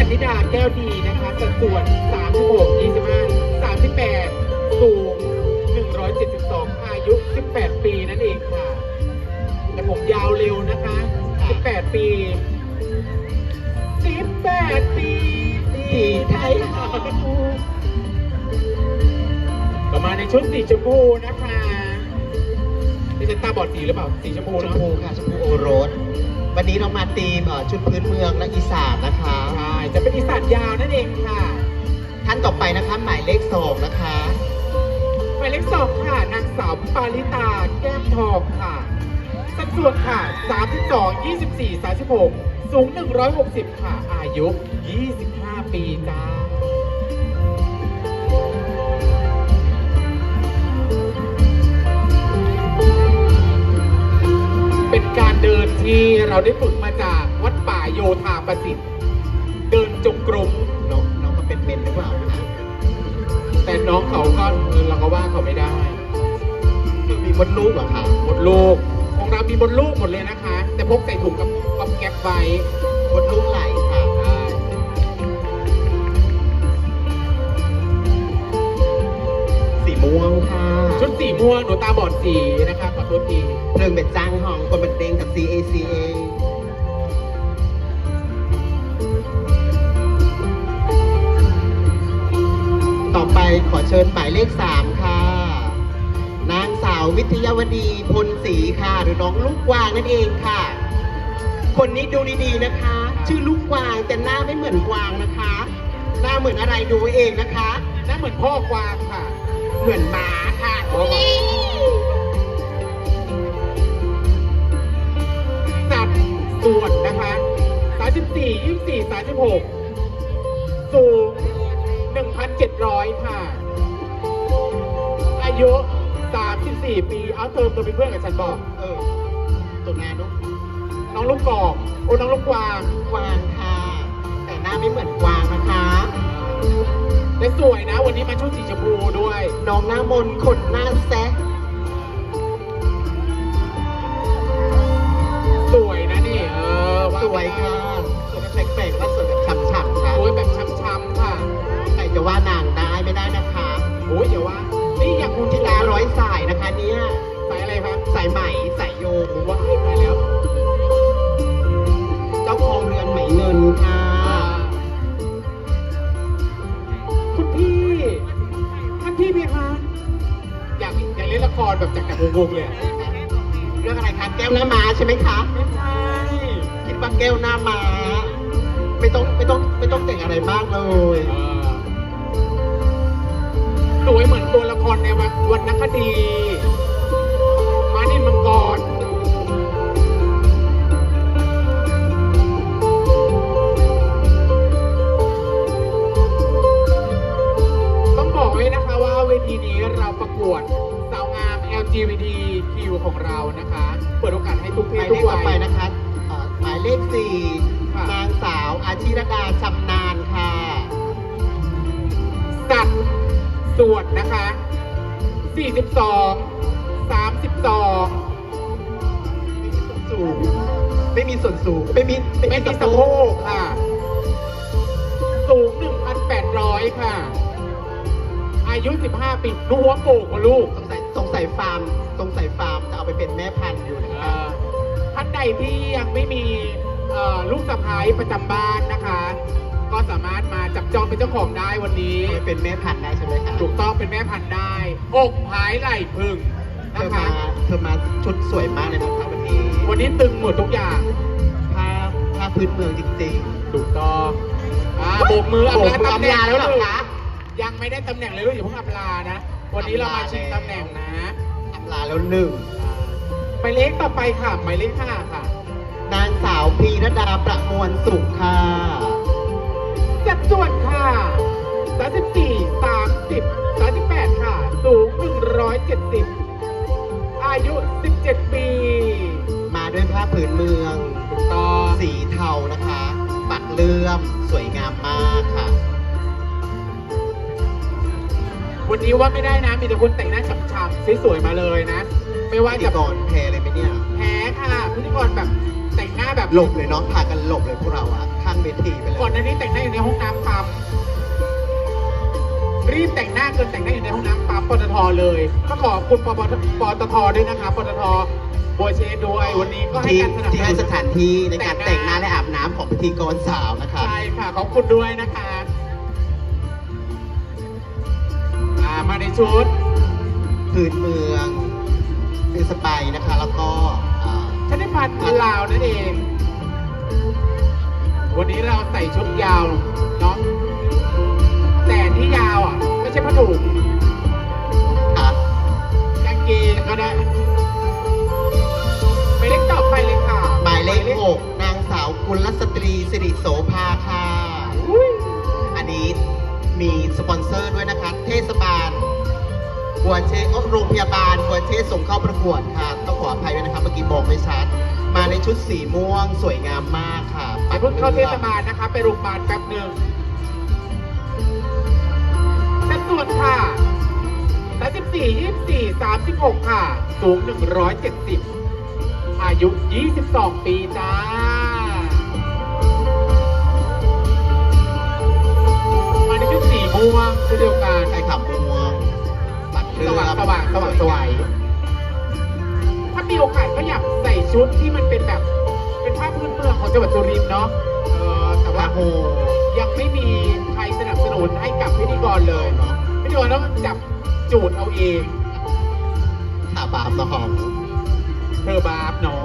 อธิดาแก้วดีนะคะสัดส่วน 36 25 38 สูง 172 อายุ 18 ปีนั่นเองค่ะ แต่ผมยาวเร็วนะคะ 18 ปี 18 ปีที่ไทยเราต่อมาในชุดสีชมพูนะคะนี่จะตาบอดสีหรือเปล่า สีชมพูชมเนาะพูค่ะชมพูโอรส วันนี้เรามาตีมเอ่อชุดพื้นเมืองและอีสานนะคะ จะเป็นอีสานยาวนั่นเองค่ะ ท่านต่อไปนะคะหมายเลขสองนะคะ หมายเลขสองค่ะ นางสาวปาริตาแก้มทองค่ะ สัดส่วนค่ะ 32 24 36 สูง 160 ค่ะ อายุ 25 ปีจ้าเป็นการเดินที่เราได้ฝึกมาจากวัดป่าโยธาประสิทธิ์ จงกรมน้องน้องก็เป็นเมนหรือเปล่าคะแต่น้องเขาก็เออเราก็ว่าเขาไม่ได้ คือมีมดลูกเหรอคะหมดลูกของเรามีหมดลูกหมดเลยนะคะ แต่พกใส่ถุงกับกับแก๊ปไว้มดลูกไหลค่ะได้สีม่วงค่ะ ชุดสีม่วงหนูตาบอดสีนะคะขอโทษทีเพลิงเป็นจ้างห้องคนบันเดงกับ CACA ไปขอเชิญหมายเลขสามค่ะ นางสาววิทยาวดีพลศรีค่ะ หรือน้องลูกวางนั่นเองค่ะ คนนี้ดูดีๆนะคะ ชื่อลูกวางแต่หน้าไม่เหมือนกวางนะคะ หน้าเหมือนอะไรดูเองนะคะหน้าเหมือนพ่อกวางค่ะ เหมือนหมาค่ะอ๋อสัดส่วนนะคะ34 24 36สูง 1,700ค่ะ อายุ 34 ปี เอาเติมตัวเป็นเพื่อนกับฉันบอก เออตัวหน้าลูกน้องลูกกอกโอ้น้องลูกกวางกวางค่ะ แต่หน้าไม่เหมือนกวางนะคะ และสวยนะ วันนี้มาชุดสีชมพูด้วย น้องหน้ามนต์ขนหน้าแซะ วงๆเลยอะเรื่องอะไรคะแก้วหน้าม้าใช่ไหมคะไม่ใช่ คิดว่าแก้วหน้าม้าไม่ต้องไม่ต้องไม่ต้องแต่งอะไรมากเลยเออสวยเหมือนตัวละครในวันวันนักคดี ยุ 15 ปีดูหัวโป่งกว่าลูกสงสัยสงสัยฟาร์มสงสัยฟาร์มจะเอาไปเป็นแม่พันธุ์อยู่นะเอ่คะอท่านใดที่ยังไม่มีเอ่อลูกสะพ้ายประจำบ้านนะคะ ก็สามารถมาจับจองเป็นเจ้าของได้วันนี้ เอาไปเป็นแม่พันธุ์ได้ใช่ไหมคะถูกต้องเป็นแม่พันธุ์ได้ อกผายไหล่พึ่งเธนะอคะมาเธอมาชุดสวยมากเลยนะคะวันนี้วันนี้ตึงหมดทุกอย่าง ผ้าผ้าพื้นเมืองจริงถูกต้องอ่าโบกมือโบอำกลามือตำแหน่งอำลาแล้วเหรอคะ ยังไม่ได้ตำแหน่งเลยลูกอย่าเพิ่งอำลานะ วันนี้เรามาชิงตำแหน่งนะๆอำลาแล้วหนึ่งหมายเลขต่อไปค่ะหมายเลขห้าค่ะ นางสาวพีรดาประมวลสุขค่ะสัดส่วนค่ะ34 30 38ค่ะ สูง170อายุ17ปี มาด้วยผ้าผืนเมืองถูกต้องสีเทานะคะ ปักเลื่อม สวยงามมากค่ะ วันนี้ว่าไม่ได้นะ มีแต่คนแต่งหน้าฉ่ำๆสวยๆมาเลยนะ ไม่ว่าพิธีจะกรแพ้เลยไหมเนี่ย แพ้ค่ะพิธีกรแบบแต่งหน้าแบบหลบเลยเนาะพากันหลบเลยพวกเราอะข้างเวทีไปเลก่อนยหน้านี้แต่งหน้าอยู่ในห้องน้ำปั๊มรีบแต่งหน้าเกินแต่งหน้าอยู่ในห้องน้ำปั๊มปตทเลยก็ขอบคุณปปปตทด้วยนะคะปตทบัวเชษด้วยวันนี้ก็ให้ที่การสนับสที่ให้นุสนถานที่ในการแต่แต่งงหหน้าน้าและอาบน้ำของพิธีกรสาวนะคะ ใช่ค่ะ ขอบคุณด้วยนะคะ มาในชุดพื้นเมืองเป็นสไปร์นะคะ แล้วก็อ่าชนิพันธ์ลาวนั่นเอง วันนี้เราใส่ชุดยาวเนาะแต่ที่ยาวอะ ไม่ใช่ผ้าถุงค่ะกางเกงก็ได้ไปเล็กต่อไปเลยค่ะ หมายเลขหกนางสาวกุลสตรีสิริโสภาค่ะอุ้ยอันนี้ มีสปอนเซอร์ด้วยนะคะ เทศบาลบัวเชอ้โรงพยาบาลบัวเชส่งเข้าประกวดค่ะ ต้องขออภัยด้วยนะคะเมื่อกี้บอกไม่ชัด มาในชุดสีม่วงสวยงามมากค่ะไปเพิ่งเข้าเทศบาลนะคะ ไปโรงพยาบาลแป๊บหนึ่งสัดส่วนค่ะ34 24 36 ค่ะ สูง 170 อายุ 22 ปีจ้า ม่วงเช่นเดียวกันไอ้ขับม่วงปัดเรืสอว่างสว่างสว่างสวยถ้ามีโอกาสก็อยากใส่ชุดที่มันเป็นแบบ เป็นภาพพื้นเมืองของจังหวัดสุรินทร์เนาะเออแต่ว่าโฮยังไม่มีใครสนับสนุนให้กับพิธีกรเลยเนาะพิธีกรต้องจับจูดเอาเองตาบาปละหอมเธอบาปเนาะ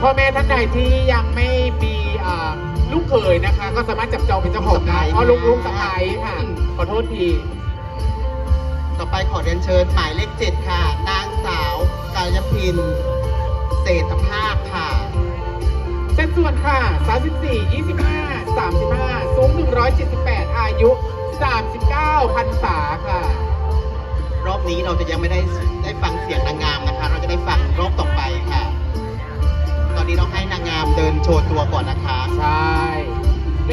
พ่อแม่ท่านใดที่ยังไม่มีอ่า ลูกเขยนะคะ ก็สามารถจับจองเป็นเจ้าของได้อ๋อลูกลูกสะพ้ายค่ะ ขอโทษที ต่อไปขอเรียนเชิญหมายเลขเจ็ดค่ะ นางสาวกายพิน เศรษฐภาพค่ะเส้นส่วนค่ะ 34 25 35 สูง 178 อายุ 39พรรษาค่ะ รอบนี้เราจะยังไม่ได้ได้ฟังเสียงนางงามนะคะ เราจะได้ฟังรอบต่อไปค่ะตอ นนี้เราให้นางงามเดินโชว์ตัวก่อนนะคะใช่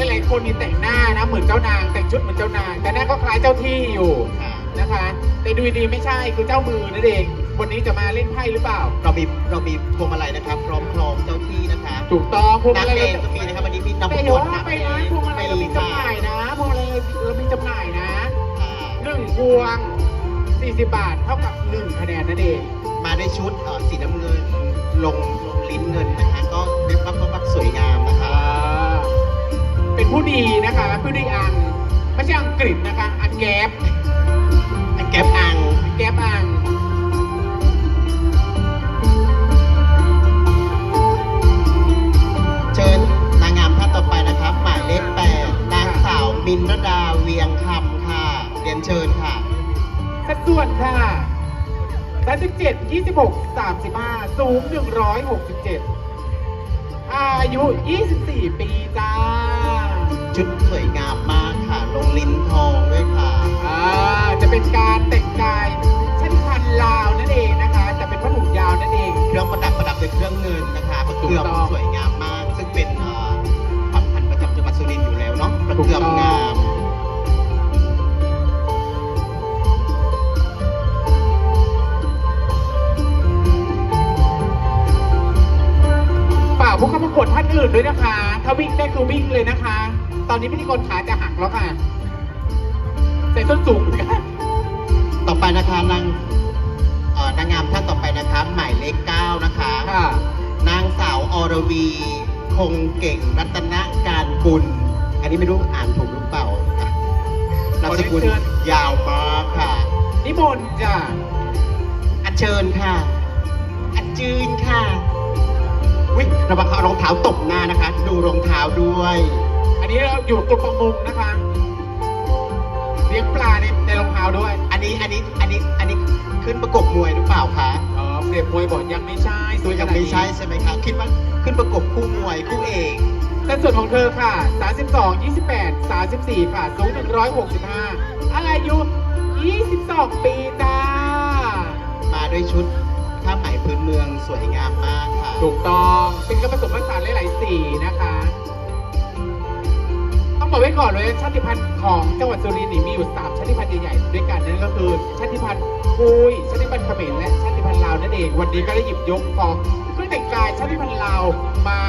หลายๆคนนี่แต่งหน้านะเหมือนเจ้านางแต่งชุดเหมือนเจ้านาง แต่หน้าก็คล้ายเจ้าที่อยู่ค่ะนะคะแต่ดูดีๆไม่ใช่คือเจ้ามือนั่นเองวันนี้จะมาเล่นไพ่หรือเปล่า เรามีเรามีพวงมาลัยนะครับพร้อมครองเจ้าที่นะคะถูกต้องพวงมาลัน้ำยเองก็มีนะครับวันนี้มีน้ำแต่ปอย่าวนว่าไปนะพวงมาลัยเรามีจำหน่ายนะพวงมาลัยเรามีจำหน่ายนะค่ะหนึ่งพวง40 บาทเท่ากับ1คะแนนนั่นเอง มาในชุดเอ่อสีน้ำเงิน ลงลงลิ้นเงินนะคะก็เรียกว่าก็ว่าสวยงามนะคะ เป็นผู้ดีนะคะผู้ดีอังไม่ใช่อังกฤษนะคะ อันแก๊บแก๊ปอังแก๊บอังเชิญนางงามท่านต่อไปนะครับ หมายเลขแปดนางสาวมินรดาเวียงคำค่ะเรียนเชิญค่ะสัดส่วนค่ะ 37 26 35 สูง 167 อายุ 24 ปีจ้า ชุดสวยงามมากค่ะ ลงลิ้นทองด้วยค่ะ อ่า จะเป็นการแต่งกายชาติพันธุ์ลาวนั่นเองนะคะ แต่เป็นผ้าถุงยาวนั่นเอง เครื่องประดับประดับด้วยเครื่องเงินนะคะประเกือมถูกต้องสวยงามมาก ซึ่งเป็นเอ่อความพันธุ์ประจำจังหวัดสุรินทร์อยู่แล้วเนาะประเกือมงาม กผู้เข้าประกวดท่านอื่นด้วยนะคะ ถ้าวิ่งได้คือวิ่งเลยนะคะ ตอนนี้พิธีกรขาจะหักแล้วค่ะใส่ส้นสูงค่ะต่อไปนะคะนางเอ่อนางงามท่านต่อไปนะคะหมายเลขเก้านะคะ ค่ะ นางสาวอรวี คงเก่งรัตนการกุล อันนี้ไม่รู้อ่านถูกหรือเปล่าอะนามสกุลขอเรียนเชิญ ยาวมากค่ะ นิมนต์จ้ะอัญเชิญค่ะ อัญจืนค่ะ วิระวังเอารองเท้าตบหน้านะคะ ดูรองเท้าด้วย อันนี้เราอยู่กลุ่มประมงนะคะเลี้ยงปลาในในรองเท้าด้วย อันนี้อันนี้อันนี้อันนี้ขึ้นประกบมวยหรือเปล่าคะอ๋อเปรียบมวยบอกยังไม่ใช่สตัววยขยังนาดไม่นี้ใช่ใช่ไหมคะคิดว่าขึ้นประกบคู่มวยคู่เอกแต่ส่วนของเธอค่ะ 32 28 34 ค่ะ สูง 165อายุ 22 ปีจ้า มาด้วยชุด ผ้าไหมพื้นเมืองสวยงามมากค่ะ ถูกต้องเป็นการผสมผสานหลายๆสีนะคะ ต้องบอกไว้ก่อนเลยชาติพันธุ์ของจังหวัดสุรินทร์นี่มีอยู่3ชาติพันธุ์ใหญ่ๆด้วยกันนั่นก็คือชาติพันธุ์กุยชาติพันธุ์เขมรและชาติพันธุ์ลาวนั่นเองวันนี้ก็ได้หยิบยกของเครื่องแต่งกายชาติพันธุ์ลาวมา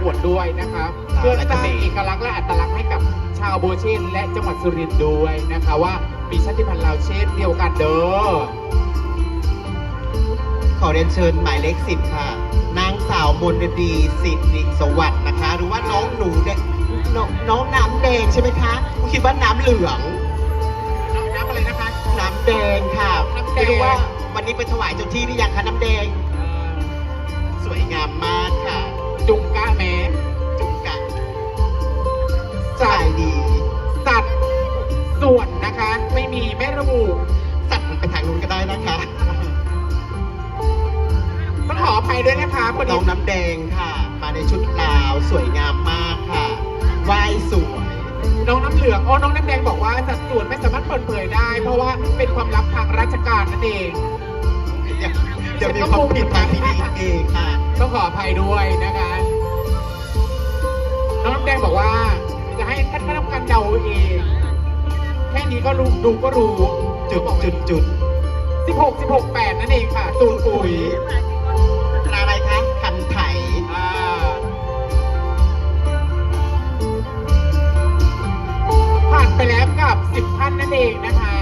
กวดด้วยนะคะครับเพื่อสร้างเอกลักษณ์และอัตลักษณ์ให้กับชาวโบเชนและจังหวัดสุรินทร์ด้วยนะคะว่ามีชาติพันธุ์ลาวเช่นเดียวกันเด้อ ขอเรียนเชิญหมายเลขสิบค่ะ นางสาวมนดีสิริสวัสดิ์นะคะ หรือว่าน้องหนูแดงน้องน้องน้ำแดงใช่ไหมคะกูคิดว่าน้ำเหลือง น้ำอะไรนะคะ น้ำแดงค่ะน้ำแดง ไม่รู้ว่าวันนี้ไปถวายเจ้าที่หรือยังคะน้ำแดงเอ่อสวยงามมากค่ะ พอดีน้องน้ำแดงค่ะ มาในชุดลาวสวยงามมากค่ะไหว้สวยน้องน้ำเหลืองอ๋อน้องน้ำแดงบอกว่าสัดส่วนไม่สามารถเปิดเผยได้ เพราะว่าเป็นความลับทางราชการนั่นเองเดี๋ยวเดี๋ยวมีความผิดทางที่ดีเองค่ะต้องขออภัยด้วยนะคะ น้องน้ำแดงบอกว่า จะให้ท่านคณะกรรมการเดาเองแค่นี้ก็รู้ดูก็รู้จุดจุดจุดสิบหกสิบหกแปดนั่นเองค่ะตูนปุ๋ย 10 ท่านนั่นเองนะคะ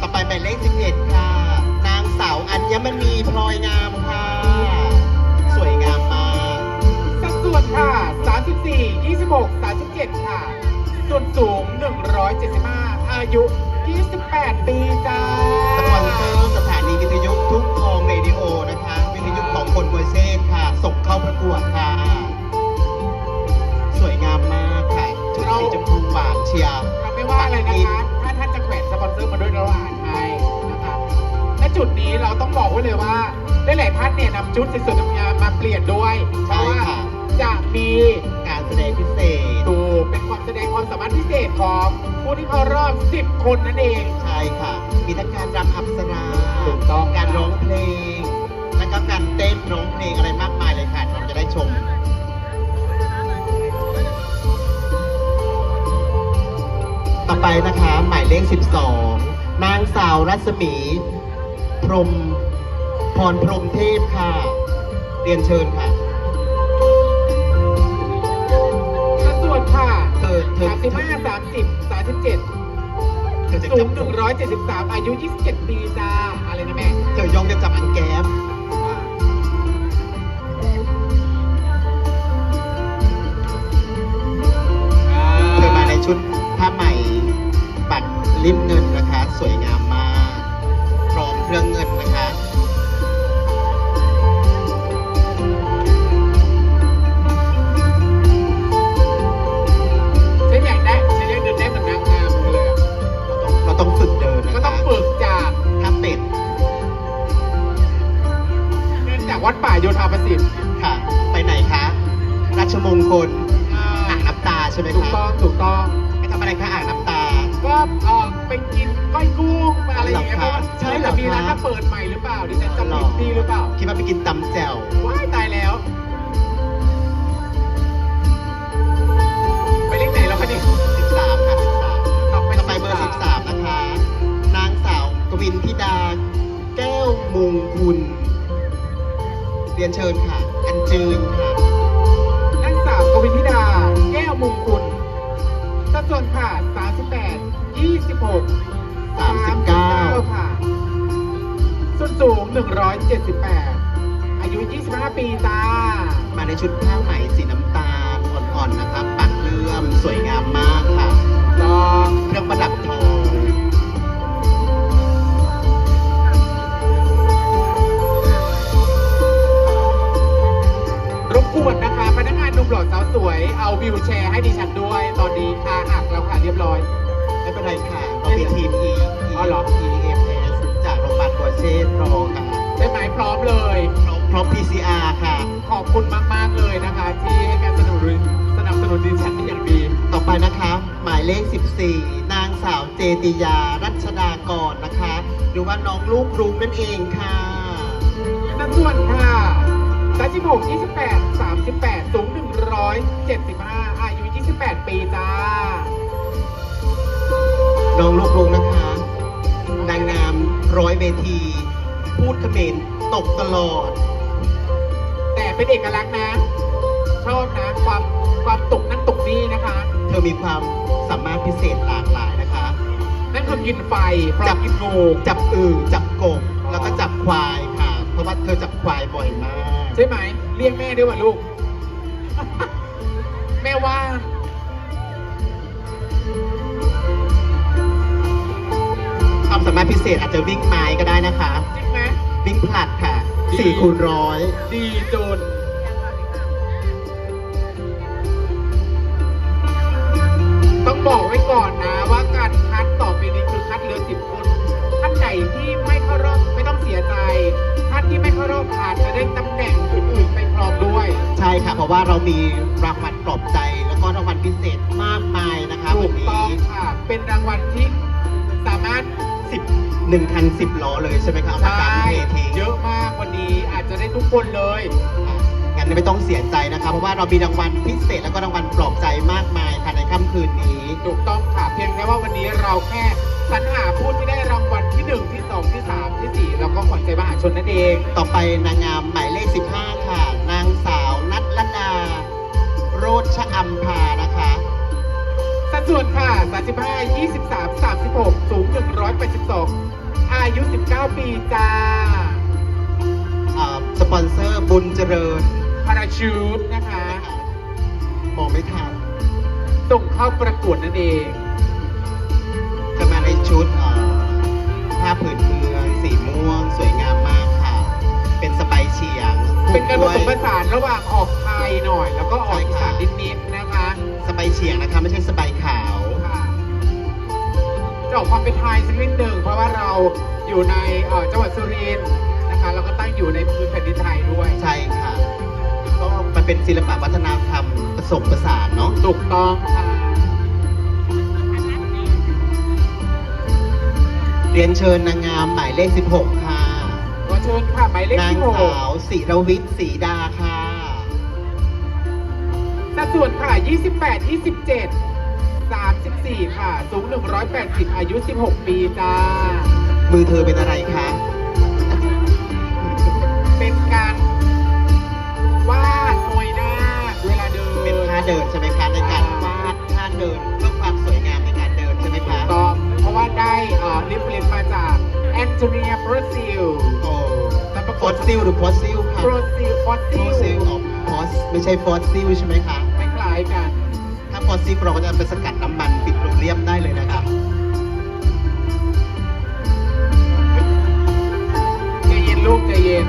ต่อไปหมายเลข11ค่ะ นางสาวอัญมณีพลอยงามค่ะ สวยงามมากสัดส่วนค่ะ 34 26 37 ค่ะ ส่วนสูง 175 อายุ 28 ปีจ้าสปอนเซอร์สถานีวิทยุทุกทองเรดิโอนะคะ วิทยุของคนบัวเชษค่ะ ส่งเข้าประกวดค่ะ สวยงามมากค่ะชุดสีชมพูหวานเชียร์ไม่ว่าอะไรนะคะ ปอนเซอร์มาด้วยเราอ่านให้นะคะและจุดนี้เราต้องบอกไว้เลยว่าหลายๆท่านเนี่ยนำชุดสวยๆงามๆมาเปลี่ยนด้วย เพใช่ราะว่าค่ะ จะมีการแสดงพิเศษ ดูเป็นความแสดงความสามารถพิเศษของผู้ที่เข้ารอบ 10 คนนั่นเอง ใช่ค่ะ มีทั้งการรำอับสราถูกต้อง การร้องเพลง แล้วก็การเต้นร้องเพลงอะไรมากมายเลยค่ะเราจะได้ชม ต่อไปนะคะ หมายเลข 12 นางสาวรัศมี พรหมพรพรหมเทพค่ะ เรียนเชิญค่ะสัดส่วนค่ะเธอเธอ35 30 37เธอจะสูจังบ173อายุ27ปีจ้าอะไรนะแม่เธอยองจะจับอันแก๊บเธอมาในชุด มีร้านคะมาเปิดใหม่หรือเปล่า ดิฉันจำผิดที่หรือเปล่า คิดว่าไปกินตำแจ่วว้ายตายแล้ว ไปเลขไหนแล้วคะนี่13ค่ะ13ต่อไปต่อไปเบอร์ 13 นะคะ นางสาวกวินธิดา แก้วมุงคุณเรียนเชิญค่ะ อันจืนค่ะนางสาวกวินธิดา แก้วมงคลสัดส่วนค่ะ38 26 39 ค่ะ ส่วนสูง 178 อายุ 25 ปีจ้า มาในชุดผ้าไหมสีน้ำตาลอ่อนๆนะครับ ปักเลื่อมสวยงามมากค่ะก็เครื่องประดับทองรบกวนนะคะพนักงานหนุ่มหล่อสาวสวย เอาวิวแชร์ให้ดิฉันด้วย ตอนนี้ค่าหักแล้วค่ะเรียบร้อย ไม่เป็นไรค่ะเรามีทีม E อ๋อเหรอ EMS จากโรงพยาบาลกัวเชษรอค่ะได้ไหมพร้อมเลย พร้อมพร้อม PCR ค่ะ ขอบคุณมาก ๆ เลยนะคะ ที่ให้การสนับสนุนสนับสนุนดิฉันเป็นอย่างดี ต่อไปนะคะ หมายเลข 14 นางสาวเจติยา รัชดากรนะคะ หรือว่าน้องลูกรุ้งนั่นเองค่ะสัดส่วนค่ะ36 28 38 สูง 175 อายุ 28 ปีจ้า น้องลูกรุ้งนะคะนางงาม ร้อยเวที พูดเขมรตกตลอด แต่เป็นเอกลักษณ์นะ ชอบนะความมีความสามารถพิเศษหลากหลายนะคะ นั่นคือกินไฟพร้อจัมบกินงูจับอึ่งจับกบแล้วก็จับควายค่ะ เพราะว่าเธอจับควายบ่อยมาก ใช่ไหม เรียกแม่ด้วยว่าลูก แม่ว่า ความสามารถพิเศษอาจจะวิ่งไม้ก็ได้นะคะ จริงไหมวิ่งผลัดค่ะดีสี่คูณร้อยดีจนต้องบอกไว้ก่อนนะว่าการคัดต่อไปนี้คือคัดเหลือสิบคนท่านไหนที่ไม่เข้ารอบไม่ต้องเสียใจท่านที่ไม่เข้ารอบอาจจะได้ตำแหน่งอื่นๆไปครองด้วย ใช่ค่ะ เพราะว่าเรามีรางวัลปลอบใจ แล้วก็รางวัลพิเศษมากมายนะคะถูวันกนี้ ต้องค่ะ เป็นรางวัลที่สามารถ สิบหนึ่งคันสิบล้อเลยใช่ไหมคะเอามาใช่การเททิ้งเยอะมากวันนี้อาจจะได้ทุกคนเลยอะงั้นไม่ต้องเสียใจนะคะเพราะว่าเรามีรางวัลพิเศษแล้วก็รางวัลปลอบใจมากมายค่ะในค่ำคืนนี้ถูกต้องค่ะเพียงแค่ว่าวันนี้เราแค่สรรหาผู้ที่ได้รางวัลที่1ที่2ที่3ที่4แล้วก็ขวัญใจมหาชนนั่นเอง ต่อไปนางงามหมายเลข15ค่ะ นางสาวนัทลดาโรชอัมพานะคะ สัดส่วนค่ะ 35 23 36 สูง 182 อายุ 19 ปีจ้าอ่าสปอนเซอร์บุญเจริญพาราชูตนะคะ มองไม่ทันส่งเข้าประกวดนั่นเอง จะมาในชุดเอ่อผ้าผืนเมืองสีม่วง สวยงามมากค่ะ เป็นสบายเฉียงเป็นการผด้วยสมผสานระหว่างออกไทยหน่อย แล้วก็ออกอีสานใช่ค่ะนิดๆนะคะส บายเฉียงนะคะ ไม่ใช่สบายขาวค่ะจะออกความเป็นไทยสักนิดหนึ่งเพราะว่าเราอยู่ในเอ่อจังหวัดสุรินทร์นะคะเราก็ตั้งอยู่ในพื้นแผ่นดินไทยด้วยใช่ค่ะ ก็มันเป็นศิลปะวัฒนธรรมผสมผสานเนาะถูกต้องค่ะเรียนเชิญนางงามหมายเลข 16 ค่ะ ขอเชิญค่ะหมายเลขนางที่หกสาวศิรวิทย์ศรีดาค่ะ สัดส่วนค่ะ 28 27 34 ค่ะ สูง 180 อายุ 16 ปีจ้า มือเธอเป็นอะไรคะ เป็นการวาดมวยหน้าเวลาเดินเป็นท่าเดินใช่ไหมคะในการวาดท่าเดินเพื่อความสวยงามในการเดินใช่ไหมคะก็เพราะว่าได้เอ่อริฟเลนมาจากแอนโทเนียโปรซิลโอ้แต่ปรากฟอฏสซิลหรือฟอสซิลค่ะโปรซิลฟอสฟซิอสซิลลออกฟอสไม่ใช่ฟอสซิลใช่ไหมคะไม่ คล้ายกันถ้าฟอสซิลเราก็จะไปสกัดน้ำมันปิดโรงเรียมได้เลยนะคะใจเย็นลูกใจเย็น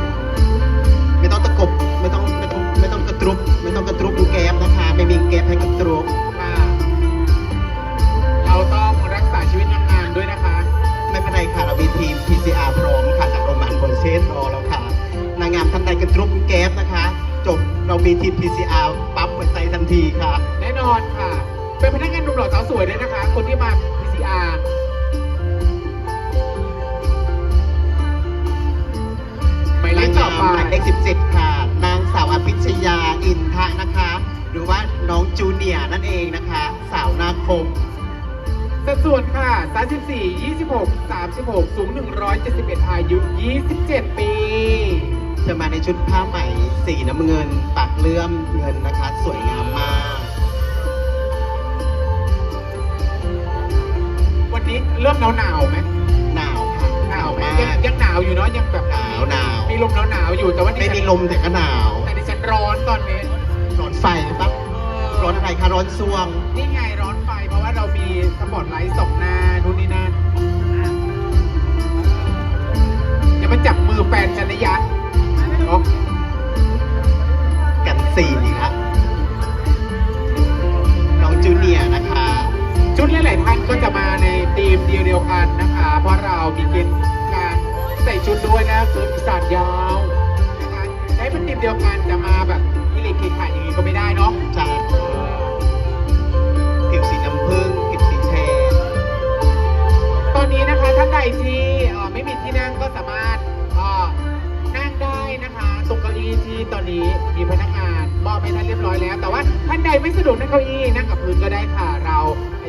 ไม่ต้องตะกบไม่ต้องไม่ต้องไม่ต้องกระตรุบไม่ต้องกระตรุบดูแก๊บนะคะ ไม่มีแก๊บให้กระตรุบค่ะเราต้องรักษาชีวิตนางงามด้วยนะคะ ไม่เป็นไรค่ะเรามีทีม PCR พร้อมค่ะจากโรงพยาบาลโบเชสรอแล้วค่ะนางงามท่านใดกระตรุบแก๊บนะคะ จบเรามีทีม PCR ปั๊มหัวใจทันทีค่ะ แน่นอนค่ะ เป็นพนักงานหนุ่มหล่อสาวสวยด้วยนะคะ คนที่มา PCR หมายเลนาขงต่องามไปหมายเลข17 ค่ะ นางสาวอภิชยาอินทะนะคะ หรือว่าน้องจูเนียร์นั่นเองนะคะ สาวนาคม สัดส่วนค่ะ 34 26 36 สูง 171 อายุ 27 ปี จะมาในชุดผ้าไหมสีน้ำเงิน ปักเลื่อมเงินนะคะ เริ่มหนาวหนาวๆไหมหนาวค่ะหนาวไหมมายังกยังหนาวอยู่เนาะยังแบบหนาวหนาวมีลมหนาวหนาวๆอยู่แต่ว่าดิไม่ฉันมีลมแต่ก็หนาวแต่ดิฉันร้อนตอนนี้ร้อนไฟปะร้อนอะไรคะร้อนซวง นี่ไงร้อนไฟเพราะว่าเรามีสปอตไลท์สองหน้านู่นนี่นั่นอย่ามาจับมือแฟนฉันนะยักษ์เนาะกันสีนี่ละน้องจูเนียร์ นะคะชุดหลายๆท่านก็จะมาในธีมเดียวเดียวกันนะคะ เพราะเรามีเกณฑ์การใส่ชุดด้วยนะคืออีสานยาวนะคะใช้เป็นธีมเดียวกันจะมาแบบอิเล็กทริกขายอย่างนี้ก็ไม่ได้เนาะจากผิวสีน้ำผึ้งผิวสีแทนตอนนี้นะคะท่านใดที่เอ่อไม่มีที่นั่งก็สามารถเอ่อนั่งได้นะคะตรงเก้าอี้ที่ตอนนี้มีพนักงานมอบให้ท่านเรียบร้อยแล้ว แต่ว่าท่านใดไม่สะดวกนั่งเก้าอี้นั่งกับพื้นก็ได้ค่ะเรา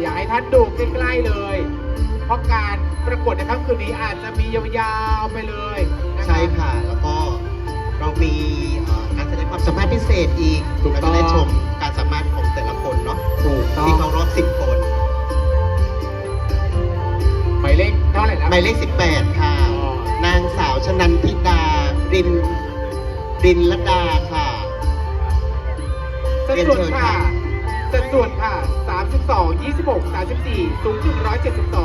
อยากให้ท่านดูใกล้ๆเลย เพราะการประกวดในค่ำคืนนี้อาจจะมียาวๆไปเลยใช่ค่ะ แล้วก็เรามีการแสดงความสามารถพิเศษอีกถูกต้องจะได้ชมการสามารถของแต่ละคนเนาะถูกต้องที่เขารอบสิบคน หมายเลขเท่าไหร่นะ หมายเลขสิบแปดค่ะนางสาวชนันทิดา รินรินลดาค่ะ เรียนเชิญค่ะ สัดส่วนค่ะ 32 26 34 สูงถึง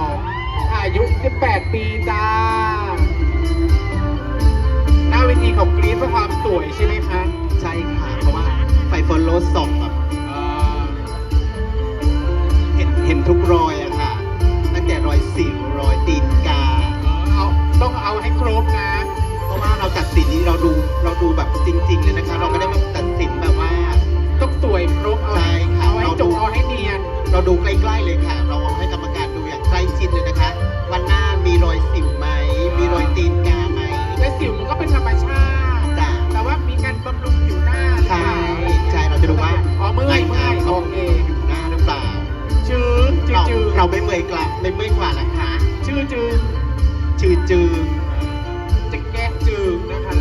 172 อายุ 18 ปีจ้า หน้าเวทีของกรีซเพื่อความสวยใช่ไหมคะ ใช่ค่ะ เพราะว่าไฟฟอลโลส่องแบบเอ่อเห็นเห็นทุกรอยอะค่ะ ตั้งแต่รอยสิวรอยตีนกา เอาต้องเอาให้ครบนะ เพราะว่าเราตัดสินนี้เราดูเราดูแบบจริง ๆ เลยนะคะ เราไม่ได้มาตัดสินแบบว่า ต้องสวยครบเอา ใช่ ค่ะเอาให้เราจดูบเอาให้เนียน เราดูใกล้ๆเลยค่ะ เราเอาให้กรรมการดูอย่างใกล้ชิดเลยนะคะ วันหน้ามีรอยสิวไหม มีรอยตีนกาไหมและสิวมันก็เป็นธรรมชาติ จ้ะแต่ว่ามีการบำรุงผิวหน้าหรือใช่เปล่าใช่เราจะดูว่าอ๋อเมื่อยเมื่อยโอเคผิวหน้าหรือเปล่าจืดจืดเราจืดเราไม่เมื่อยกลับไม่เมื่อยกว่านะคะชื่อจืดจืดจืดจะแก้จืดนะคะ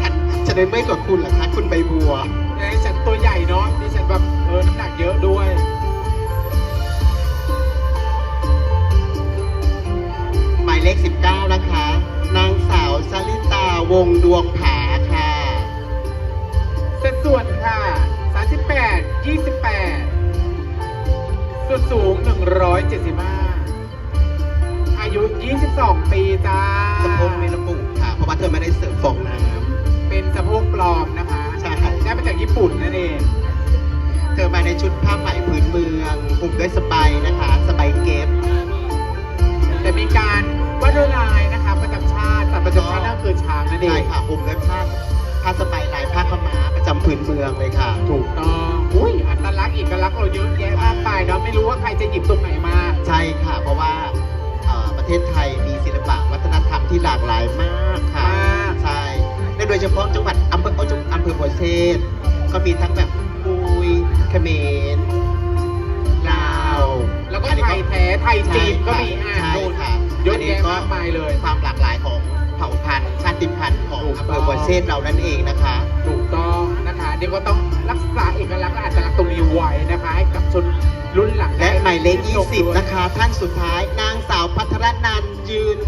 ฉันจะได้เมื่อยกว่าคุณเหรอคะ คุณใบบัวแต่ฉันตัวใหญ่เนาะดิฉันแบบเออน้ำหนักเยอะด้วยหมายเลข 19 นะคะ นางสาวสลิตาวงดวงผาค่ะสัดส่วนค่ะ 38 28 ส่วนสูง 175 อายุ 22 ปีจ้าสะโพกไม่ระบุค่ะ เพราะว่าเธอไม่ได้เสริมฟองน้เป็นสะโพกปลอมนะคะำใช่ ได้มาจากญี่ปุ่นนั่นเอง เธอมาในชุดผ้าไหมพื้นเมืองผูกด้วยสบายนะคะสบายเก็บแต่มีการวาดลวดลายนะคะประจำชาติสัตว์ประจำชาตินั่นคือช้างนั่นเอใช่งค่ะผูกด้วยผ้าผ้าสบายลายผ้าขาวม้าประจำพื้นเมืองเลยค่ะ ถูกต้องอุ้ยอัตลักษณ์เอกลักษณ์เราเยอะแยะมากมายเนาะไม่รู้ว่าใครจะหยิบตรงไหนมาใช่ค่ะ เพราะว่าเอ่อประเทศไทยมีศิลปะวัฒนธรรมที่หลากหลายมากค่ะ มาก ใช่ และโดยเฉพาะจังหวัดอำเภอเอาจังอำเภอบัวเชษก็มีทั้งแบบกุยเขมรลาวแล้วก็อันนี้ไทยแท้ไทยจีนก็มีอ่าใช่นู่นค่ะเยอะนนี้แยะมากมายเลย ความหลากหลายของเผ่าพันธุ์ชาติพันธุ์ของถูกอำต้องเภอบัวเชษเรานั่นเองนะคะ ถูกต้องนะคะเดี๋ยวก็ต้องรักษาเอกลักษณ์และอัตลักษณ์ตรงนี้ไว้นะคะให้กับชนรุ่นหลังและหมายเลขได้ชมด้วย20 นะคะ ท่านสุดท้ายนางสาวพัทรนันท์ยืน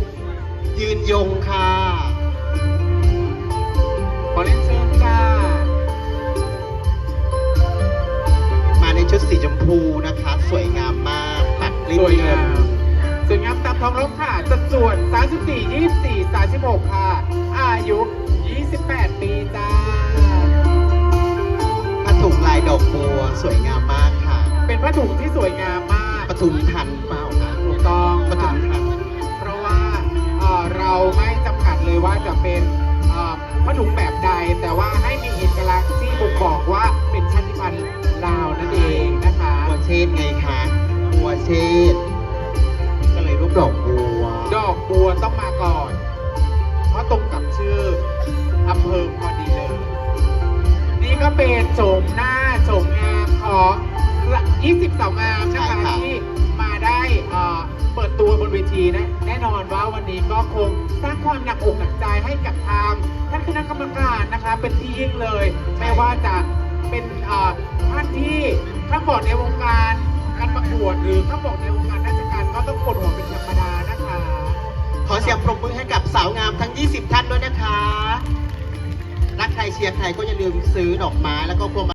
ยืนยงค่ะข อเล่นเชิญจ้ามาในชุดสีชมพูนะคะ สวยงามมากปักลิ้นสวยงามเงินสวยงามตามท้องรบค่ะสัดส่วน 34 24 36 ค่ะ อายุ 28 ปีจ้า ผ้าถุงลายดอกบัว สวยงามมากค่ะเป็นผ้าถุงที่สวยงามมาก ปทุมทันเปล่าคะถูกต้องปทุค่ะมทันเพราะว่าเอ่อเราไม่จำกัดเลยว่าจะเป็นเอ่อ ผ้าถุงแบบใด แต่ว่าให้มีเอกลักษณ์ที่บ่งบอกว่าเป็นชาติพันธุ์ลาวนั่นเองนะคะบัวเชษไงคะบัวเชษก็เลยรูปดอกบัว ดอกบัวต้องมาก่อน เพราะตรงกับชื่ออำเภอพอดีเลย นี่ก็เป็นโฉมหน้าโฉมงามของ20สาวงามนะคะที่มาได้เอ่อเปิดตัวบนเวทีนะแน่นอนว่าวันนี้ก็คง สร้างความหนักอกหนักใจให้กับทางท่านคณะกรรมการนะคะเป็นที่ยิ่งเลย ไม่ว่าจะเป็นท่านที่ข้างบอกในวงการการประกวดหรือข้างบอกในวงการราชการก็ต้องปวดหัวเป็นธรรมดานะคะ ขอเสียงปรบมือให้กับสาวงามทั้ง 20 ท่านด้วยนะคะ รักใครเชียร์ใครก็อย่าลืมซื้อดอกไม้แล้วก็พวง